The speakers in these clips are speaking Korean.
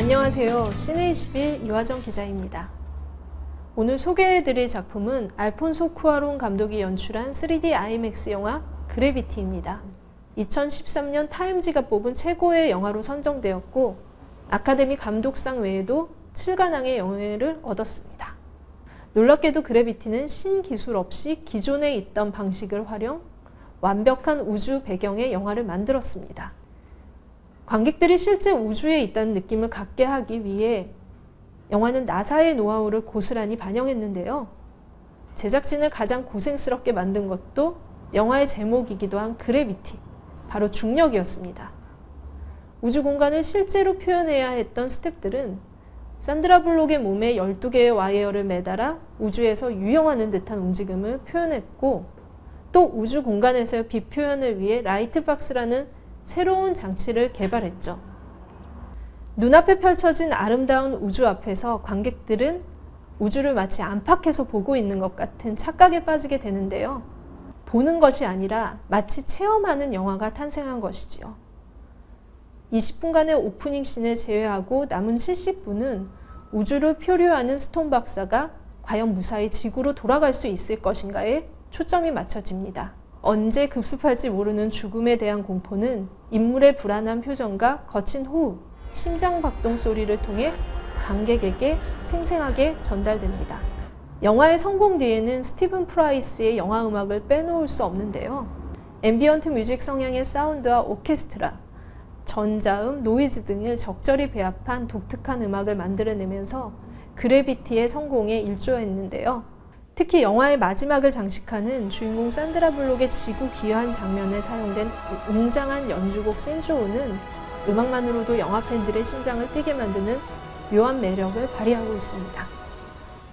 안녕하세요. 시네21 이화정 기자입니다. 오늘 소개해드릴 작품은 알폰소 쿠아론 감독이 연출한 3D IMAX 영화 그래비티입니다. 2013년 타임지가 뽑은 최고의 영화로 선정되었고 아카데미 감독상 외에도 7관왕의 영예를 얻었습니다. 놀랍게도 그래비티는 신기술 없이 기존에 있던 방식을 활용 완벽한 우주 배경의 영화를 만들었습니다. 관객들이 실제 우주에 있다는 느낌을 갖게 하기 위해 영화는 나사의 노하우를 고스란히 반영했는데요. 제작진을 가장 고생스럽게 만든 것도 영화의 제목이기도 한 그래비티, 바로 중력이었습니다. 우주 공간을 실제로 표현해야 했던 스탭들은 산드라 블록의 몸에 12개의 와이어를 매달아 우주에서 유영하는 듯한 움직임을 표현했고 또 우주 공간에서의 빛 표현을 위해 라이트 박스라는 새로운 장치를 개발했죠. 눈앞에 펼쳐진 아름다운 우주 앞에서 관객들은 우주를 마치 안팎에서 보고 있는 것 같은 착각에 빠지게 되는데요. 보는 것이 아니라 마치 체험하는 영화가 탄생한 것이지요. 20분간의 오프닝 씬을 제외하고 남은 70분은 우주를 표류하는 스톤 박사가 과연 무사히 지구로 돌아갈 수 있을 것인가에 초점이 맞춰집니다. 언제 급습할지 모르는 죽음에 대한 공포는 인물의 불안한 표정과 거친 호흡, 심장 박동 소리를 통해 관객에게 생생하게 전달됩니다. 영화의 성공 뒤에는 스티븐 프라이스의 영화 음악을 빼놓을 수 없는데요. 앰비언트 뮤직 성향의 사운드와 오케스트라, 전자음, 노이즈 등을 적절히 배합한 독특한 음악을 만들어내면서 그래비티의 성공에 일조했는데요. 특히 영화의 마지막을 장식하는 주인공 산드라 블록의 지구 귀환 장면에 사용된 웅장한 연주곡 센조우는 음악만으로도 영화 팬들의 심장을 뛰게 만드는 묘한 매력을 발휘하고 있습니다.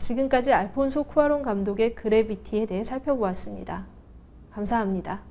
지금까지 알폰소 쿠아론 감독의 그래비티에 대해 살펴보았습니다. 감사합니다.